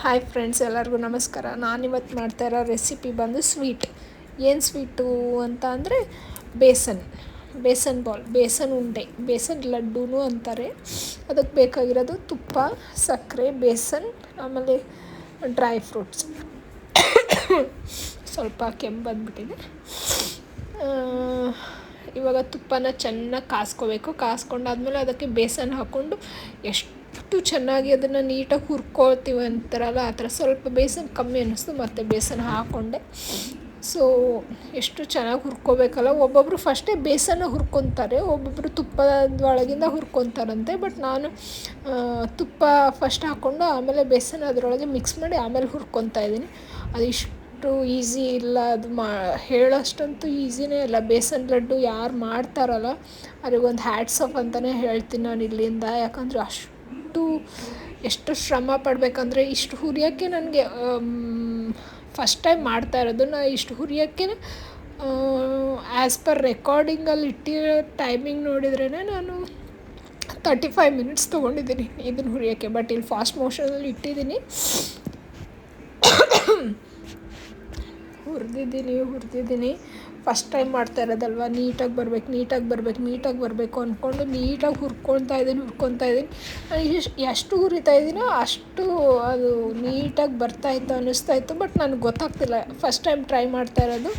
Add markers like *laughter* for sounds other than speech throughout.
Hi friends ಎಲ್ಲರಿಗೂ ನಮಸ್ಕಾರ. ನಾನಿವತ್ತು ಮಾಡ್ತಾ ಇರೋ ರೆಸಿಪಿ ಬಂದು ಸ್ವೀಟ್ ಏನು ಸ್ವೀಟು ಅಂತ ಅಂದರೆ ಬೇಸನ್. ಬೇಸನ್ ಬಾಲ್, ಬೇಸನ್ ಉಂಡೆ. ಬೇಸನ್ ಲಡ್ಡೂ ಅಂತಾರೆ. ಅದಕ್ಕೆ ಬೇಕಾಗಿರೋದು ತುಪ್ಪ, ಸಕ್ಕರೆ, ಬೇಸನ್, ಆಮೇಲೆ ಡ್ರೈ ಫ್ರೂಟ್ಸ್ ಸ್ವಲ್ಪ ಕೆಮ್ಮು ಬಂದುಬಿಟ್ಟಿದೆ. ಇವಾಗ ತುಪ್ಪನ ಚೆನ್ನಾಗಿ ಕಾಸ್ಕೋಬೇಕು. ಕಾಸ್ಕೊಂಡಾದ್ಮೇಲೆ ಅದಕ್ಕೆ ಬೇಸನ್ ಹಾಕ್ಕೊಂಡು ಎಷ್ಟು ಚೆನ್ನಾಗಿ ಅದನ್ನು ನೀಟಾಗಿ ಹುರ್ಕೊಳ್ತೀವಿ ಅಂತಾರಲ್ಲ, ಆ ಥರ ಸ್ವಲ್ಪ ಬೇಸನ್ ಕಮ್ಮಿ ಅನ್ನಿಸ್ತು, ಮತ್ತು ಬೇಸನ್ ಹಾಕ್ಕೊಂಡೆ ಸೊ ಎಷ್ಟು ಚೆನ್ನಾಗಿ ಹುರ್ಕೋಬೇಕಲ್ಲ ಒಬ್ಬೊಬ್ಬರು ಫಸ್ಟೇ ಬೇಸನ್ನ ಹುರ್ಕೊತಾರೆ ಒಬ್ಬೊಬ್ಬರು ತುಪ್ಪದ ಒಳಗಿಂದ ಹುರ್ಕೊತಾರಂತೆ ಬಟ್ ನಾನು ತುಪ್ಪ ಫಸ್ಟ್ ಹಾಕ್ಕೊಂಡು ಆಮೇಲೆ ಬೇಸನ್ ಅದರೊಳಗೆ ಮಿಕ್ಸ್ ಮಾಡಿ ಆಮೇಲೆ ಹುರ್ಕೊತಾ ಇದ್ದೀನಿ. ಅದು ಇಷ್ಟು ಈಸಿ ಇಲ್ಲ, ಅದು ಮಾ, ಹೇಳೋಷ್ಟಂತೂ ಈಸಿನೇ ಇಲ್ಲ. ಬೇಸನ್ ಲಡ್ಡು ಯಾರು ಮಾಡ್ತಾರಲ್ಲ, ಅವ್ರಿಗೊಂದು ಹ್ಯಾಟ್ಸ್ ಆಫ್ ಅಂತಲೇ ಹೇಳ್ತೀನಿ ನಾನು ಇಲ್ಲಿಂದ, ಯಾಕಂದರೆ ಅಷ್ಟು ಎಷ್ಟು ಶ್ರಮ ಪಡಬೇಕಂದ್ರೆ ಇಷ್ಟು ಹುರಿಯೋಕ್ಕೆ ನನಗೆ ಫಸ್ಟ್ ಟೈಮ್ ಮಾಡ್ತಾ ಇರೋದು ನಾ ಇಷ್ಟು ಹುರಿಯೋಕ್ಕೆ ಆ್ಯಸ್ ಪರ್ ರೆಕಾರ್ಡಿಂಗಲ್ಲಿ ಇಟ್ಟಿರೋ ಟೈಮಿಂಗ್ ನೋಡಿದ್ರೇ ನಾನು ತರ್ಟಿ ಫೈವ್ ಮಿನಿಟ್ಸ್ ತೊಗೊಂಡಿದ್ದೀನಿ ಇದನ್ನು ಹುರಿಯೋಕ್ಕೆ ಬಟ್ ಇಲ್ಲಿ ಫಾಸ್ಟ್ ಮೋಷನಲ್ಲಿ ಇಟ್ಟಿದ್ದೀನಿ. *coughs* ಹುರಿದಿದ್ದೀನಿ ಹುರಿದಿದ್ದೀನಿ. ಫಸ್ಟ್ ಟೈಮ್ ಮಾಡ್ತಾ ಇರೋದಲ್ವ? ನೀಟಾಗಿ ಬರಬೇಕು ನೀಟಾಗಿ ಬರಬೇಕು ನೀಟಾಗಿ ಬರಬೇಕು ಅಂದ್ಕೊಂಡು ನೀಟಾಗಿ ಹುರ್ಕೊಳ್ತಾ ಇದ್ದೀನಿ ಹುರ್ಕೊತಾ ಇದ್ದೀನಿ. ಎಷ್ಟು ಹುರಿತಾ ಇದ್ದೀನೋ ಅಷ್ಟು ಅದು ನೀಟಾಗಿ ಬರ್ತಾಯಿತ್ತು ಅನ್ನಿಸ್ತಾ ಇತ್ತು, ಬಟ್ ನನಗೆ ಗೊತ್ತಾಗ್ತಿಲ್ಲ. ಫಸ್ಟ್ ಟೈಮ್ ಟ್ರೈ ಮಾಡ್ತಾ ಇರೋದು.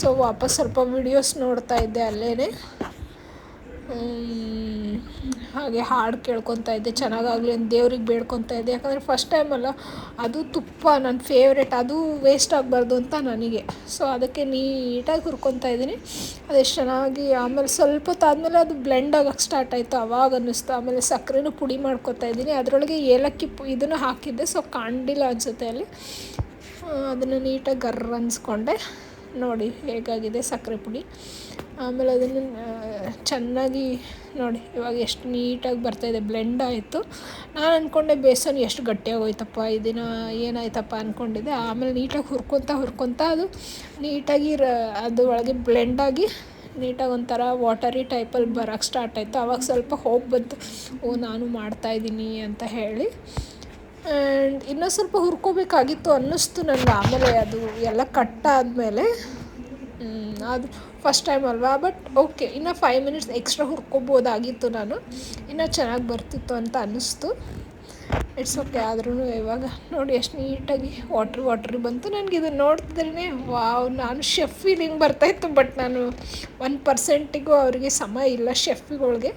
ಸೊ ವಾಪಸ್ ಸ್ವಲ್ಪ ವಿಡಿಯೋಸ್ ನೋಡ್ತಾ ಇದ್ದೆ ಅಲ್ಲೇ ಹಾಗೆ ಹಾಡು ಕೇಳ್ಕೊತಾ ಇದ್ದೆ, ಚೆನ್ನಾಗಾಗಲಿ ಅಂತ ದೇವ್ರಿಗೆ ಬೇಡ್ಕೊತಾ ಇದ್ದೆ. ಯಾಕಂದರೆ ಫಸ್ಟ್ ಟೈಮ್ ಅಲ್ಲ, ಅದು ತುಪ್ಪ ನನ್ನ ಫೇವ್ರೆಟ್ ಅದು ವೇಸ್ಟ್ ಆಗಬಾರ್ದು ಅಂತ ನನಗೆ. ಸೊ ಅದಕ್ಕೆ ನೀಟಾಗಿ ಹುರ್ಕೊತಾ ಇದ್ದೀನಿ. ಅದೆಷ್ಟು ಚೆನ್ನಾಗಿ, ಆಮೇಲೆ ಸ್ವಲ್ಪ ಹೊತ್ತಾದಮೇಲೆ ಅದು ಬ್ಲೆಂಡ್ ಆಗಕ್ಕೆ ಸ್ಟಾರ್ಟ್ ಆಯಿತು, ಅವಾಗ ಅನ್ನಿಸ್ತು. ಆಮೇಲೆ ಸಕ್ಕರೆನೂ ಪುಡಿ ಮಾಡ್ಕೊತಾ ಇದ್ದೀನಿ. ಅದರೊಳಗೆ ಏಲಕ್ಕಿ ಇದನ್ನು ಹಾಕಿದ್ದೆ ಸೊ ಕಾಣಲಿಲ್ಲ ಅನ್ಸುತ್ತೆ ಅಲ್ಲಿ. ಅದನ್ನು ನೀಟಾಗಿ ಗರ್ರ ಅನ್ಸ್ಕೊಂಡೆ. ನೋಡಿ, ಹೇಗಾಗಿದೆ ಸಕ್ಕರೆ ಪುಡಿ. ಆಮೇಲೆ ಅದನ್ನು ಚೆನ್ನಾಗಿ ನೋಡಿ, ಇವಾಗ ಎಷ್ಟು ನೀಟಾಗಿ ಬರ್ತಾಯಿದೆ ಬ್ಲೆಂಡ್ ಆಯಿತು. ನಾನು ಅಂದ್ಕೊಂಡೆ ಬೇಸನ್ ಎಷ್ಟು ಗಟ್ಟಿಯಾಗೋಯ್ತಪ್ಪ ಇದನ್ನ ಏನಾಯ್ತಪ್ಪ ಅಂದ್ಕೊಂಡಿದ್ದೆ ಆಮೇಲೆ ನೀಟಾಗಿ ಹುರ್ಕೊತ ಹುರ್ಕೊತ ಅದು ನೀಟಾಗಿ, ರ, ಅದು ಒಳಗೆ ಬ್ಲೆಂಡಾಗಿ ನೀಟಾಗಿ ಒಂಥರ ವಾಟರಿ ಟೈಪಲ್ಲಿ ಬರೋಕ್ಕೆ ಸ್ಟಾರ್ಟ್ ಆಯಿತು. ಆವಾಗ ಸ್ವಲ್ಪ ಹೋಗಿ ಬಂತು, ಓ, ನಾನು ಮಾಡ್ತಾಯಿದ್ದೀನಿ ಅಂತ ಹೇಳಿ. ಆ್ಯಂಡ್ ಇನ್ನೂ ಸ್ವಲ್ಪ ಹುರ್ಕೋಬೇಕಾಗಿತ್ತು ಅನ್ನಿಸ್ತು ನನಗೆ ಆಮೇಲೆ ಅದು ಎಲ್ಲ ಕಟ್ಟಾದಮೇಲೆ ಅದು ಫಸ್ಟ್ ಟೈಮ್ ಅಲ್ವಾ? ಬಟ್ ಓಕೆ ಇನ್ನು ಫೈವ್ ಮಿನಿಟ್ಸ್ ಎಕ್ಸ್ಟ್ರಾ ಹುರ್ಕೊಬೋದಾಗಿತ್ತು ನಾನು. ಇನ್ನೂ ಚೆನ್ನಾಗಿ ಬರ್ತಿತ್ತು ಅಂತ ಅನ್ನಿಸ್ತು. ಇಟ್ಸ್ ಓಕೆ ಆದ್ರೂ ಇವಾಗ ನೋಡಿ ಎಷ್ಟು ನೀಟಾಗಿ ವಾಟ್ರ್ ವಾಟ್ರ್ ಬಂತು. ನನಗೆ ಇದನ್ನು ನೋಡ್ತಿದ್ರೇ ವಾವ್ ನಾನು ಶೆಫ್ ಫೀಲಿಂಗ್ ಬರ್ತಾಯಿತ್ತು ಬಟ್ ನಾನು ಒನ್ ಪರ್ಸೆಂಟಿಗೂ ಅವರಿಗೆ ಸಮ ಇಲ್ಲ ಶೆಫ್ಗಳಿಗೆ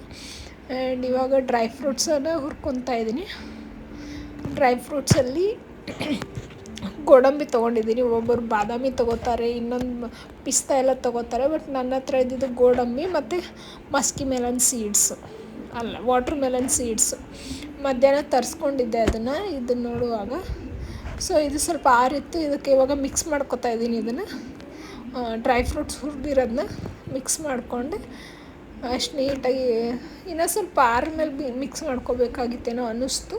ಆ್ಯಂಡ್ ಇವಾಗ ಡ್ರೈ ಫ್ರೂಟ್ಸನ್ನು ಹುರ್ಕೊತಾ ಇದ್ದೀನಿ ಡ್ರೈ ಫ್ರೂಟ್ಸಲ್ಲಿ ಗೋಡಂಬಿ ತೊಗೊಂಡಿದ್ದೀನಿ. ಒಬ್ಬೊಬ್ಬರು ಬಾದಾಮಿ ತೊಗೋತಾರೆ, ಇನ್ನೊಂದು ಪಿಸ್ತಾ ಎಲ್ಲ ತೊಗೋತಾರೆ. ಬಟ್ ನನ್ನ ಹತ್ರ ಇದ್ದಿದ್ದು ಗೋಡಂಬಿ ಮತ್ತು ಮಸ್ಕಿ ಮೆಲನ್ ಸೀಡ್ಸು. ಅಲ್ಲ, ವಾಟ್ರ್ ಮೆಲನ್ ಸೀಡ್ಸು. ಮಧ್ಯಾಹ್ನ ತರಿಸ್ಕೊಂಡಿದ್ದೆ ಅದನ್ನು ಇದನ್ನು ನೋಡುವಾಗ. ಸೊ ಇದು ಸ್ವಲ್ಪ ಆರಿತ್ತು. ಇದಕ್ಕೆ ಇವಾಗ ಮಿಕ್ಸ್ ಮಾಡ್ಕೊತಾ ಇದ್ದೀನಿ ಇದನ್ನು. ಡ್ರೈ ಫ್ರೂಟ್ಸ್ ಹುರಿದಿರೋದನ್ನ ಮಿಕ್ಸ್ ಮಾಡಿಕೊಂಡೆ, ಅಷ್ಟು ನೀಟಾಗಿ, ಇನ್ನೂ ಸ್ವಲ್ಪ ಆರಿದ್ಮೇಲೆ ಬಿ ಮಿಕ್ಸ್ ಮಾಡ್ಕೋಬೇಕಾಗಿತ್ತೇನೋ ಅನ್ನಿಸ್ತು.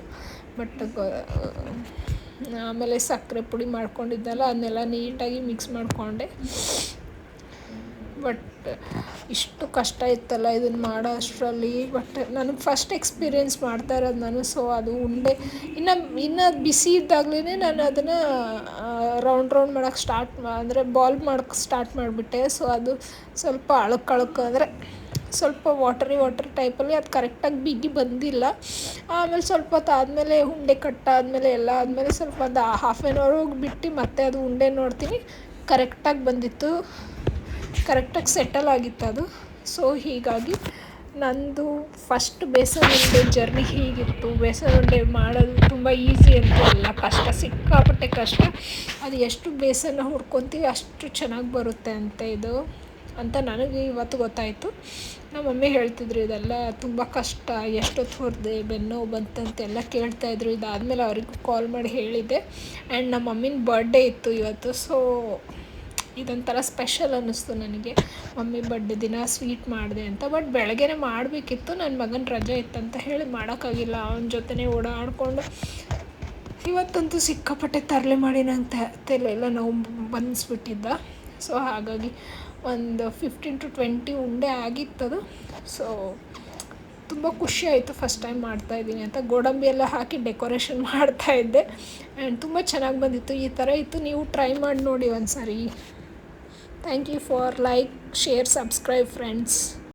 ಬಟ್ ಆಮೇಲೆ ಸಕ್ಕರೆ ಪುಡಿ ಮಾಡ್ಕೊಂಡಿದ್ದಲ್ಲ, ಅದನ್ನೆಲ್ಲ ನೀಟಾಗಿ ಮಿಕ್ಸ್ ಮಾಡಿಕೊಂಡೆ. ಬಟ್ ಇಷ್ಟು ಕಷ್ಟ ಇತ್ತಲ್ಲ ಇದನ್ನು ಮಾಡೋ ಅಷ್ಟರಲ್ಲಿ ಬಟ್ ನನಗೆ ಫಸ್ಟ್ ಎಕ್ಸ್ಪೀರಿಯೆನ್ಸ್ ಮಾಡ್ತಾ ಇರೋದು ನಾನು ಸೊ ಅದು ಉಂಡೆ. ಇನ್ನು ಇನ್ನು ಬಿಸಿ ಇದ್ದಾಗಲೇ ನಾನು ಅದನ್ನು ರೌಂಡ್ ರೌಂಡ್ ಮಾಡೋಕ್ಕೆ ಸ್ಟಾರ್ಟ್ ಅಂದರೆ ಬಾಲ್ ಮಾಡೋಕ್ಕೆ ಸ್ಟಾರ್ಟ್ ಮಾಡಿಬಿಟ್ಟೆ. ಸೊ ಅದು ಸ್ವಲ್ಪ ಅಳಕ್ಕೆ ಅಳಕ್ಕೆ ಅಂದರೆ ಸ್ವಲ್ಪ ವಾಟರಿ ವಾಟರ್ ಟೈಪಲ್ಲಿ ಅದು ಕರೆಕ್ಟಾಗಿ ಬಿಗಿ ಬಂದಿಲ್ಲ. ಆಮೇಲೆ ಸ್ವಲ್ಪ ಹೊತ್ತು ಆದಮೇಲೆ ಉಂಡೆ ಕಟ್ಟಾದಮೇಲೆ ಎಲ್ಲ ಆದಮೇಲೆ ಸ್ವಲ್ಪ ಒಂದು ಹಾಫ್ ಆ್ಯನ್ ಅವರ್ ಬಿಟ್ಟು ಮತ್ತೆ ಅದು ಉಂಡೆ ನೋಡ್ತೀನಿ. ಕರೆಕ್ಟಾಗಿ ಬಂದಿತ್ತು. ಕರೆಕ್ಟಾಗಿ ಸೆಟಲ್ ಆಗಿತ್ತು ಅದು. ಸೊ ಹೀಗಾಗಿ ನಂದು ಫಸ್ಟ್ ಬೇಸನ್ ಉಂಡೆ ಜರ್ನಿ ಹೀಗಿತ್ತು. ಬೇಸನ್ ಉಂಡೆ ಮಾಡೋದು ತುಂಬ ಈಸಿ ಅಂತ ಅಲ್ಲ ಕಷ್ಟ, ಸಿಕ್ಕಾಪಟ್ಟೆ ಕಷ್ಟ. ಅದು ಎಷ್ಟು ಬೇಸನ್ನ ಹುಡ್ಕೊತೀವಿ ಅಷ್ಟು ಚೆನ್ನಾಗಿ ಬರುತ್ತೆ ಅಂತ ಇದು. ಅಂತ ನನಗೆ ಇವತ್ತು ಗೊತ್ತಾಯಿತು. ನಮ್ಮ ಮಮ್ಮಿ ಹೇಳ್ತಿದ್ರು, ಇದೆಲ್ಲ ತುಂಬ ಕಷ್ಟ, ಎಷ್ಟೊತ್ತು ಹೊರದೆ ಬೆನ್ನೋವು ಬಂತಂತೆಲ್ಲ ಕೇಳ್ತಾಯಿದ್ರು ಇದಾದಮೇಲೆ ಅವ್ರಿಗೂ ಕಾಲ್ ಮಾಡಿ ಹೇಳಿದ್ದೆ ಆ್ಯಂಡ್ ನಮ್ಮ ಮಮ್ಮಿನ ಬರ್ಡೇ ಇತ್ತು ಇವತ್ತು ಸೊ ಇದೊಂಥರ ಸ್ಪೆಷಲ್ ಅನ್ನಿಸ್ತು ನನಗೆ. ಮಮ್ಮಿ ಬರ್ಡೇ ದಿನ ಸ್ವೀಟ್ ಮಾಡಿದೆ ಅಂತ ಬಟ್ ಬೆಳಗ್ಗೆನೇ ಮಾಡಬೇಕಿತ್ತು. ನನ್ನ ಮಗನ ರಜೆ ಇತ್ತಂತ ಹೇಳಿ ಮಾಡೋಕ್ಕಾಗಿಲ್ಲ. ಅವನ ಜೊತೆನೇ ಓಡಾಡಿಕೊಂಡು ಇವತ್ತಂತೂ ಸಿಕ್ಕಾಪಟ್ಟೆ ತರಲೆ ಮಾಡಿ ನಂಗೆ ತಲೆಯೆಲ್ಲ ನೋವು ಬಂದಿಸ್ಬಿಟ್ಟಿದ್ದ ಸೊ ಹಾಗಾಗಿ ಒಂದು ಫಿಫ್ಟೀನ್ ಟು ಟ್ವೆಂಟಿ ಉಂಡೆ ಆಗಿತ್ತದು. ಸೊ ತುಂಬ ಖುಷಿ ಆಯಿತು ಫಸ್ಟ್ ಟೈಮ್ ಮಾಡ್ತಾ ಇದ್ದೀನಿ ಅಂತ. ಗೋಡಂಬಿ ಎಲ್ಲ ಹಾಕಿ ಡೆಕೋರೇಷನ್ ಮಾಡ್ತಾಯಿದ್ದೆ ಆ್ಯಂಡ್ ತುಂಬ ಚೆನ್ನಾಗಿ ಬಂದಿತ್ತು. ಈ ಥರ ಇತ್ತು. ನೀವು ಟ್ರೈ ಮಾಡಿ ನೋಡಿ ಒಂದು ಸಾರಿ thank you for like share subscribe friends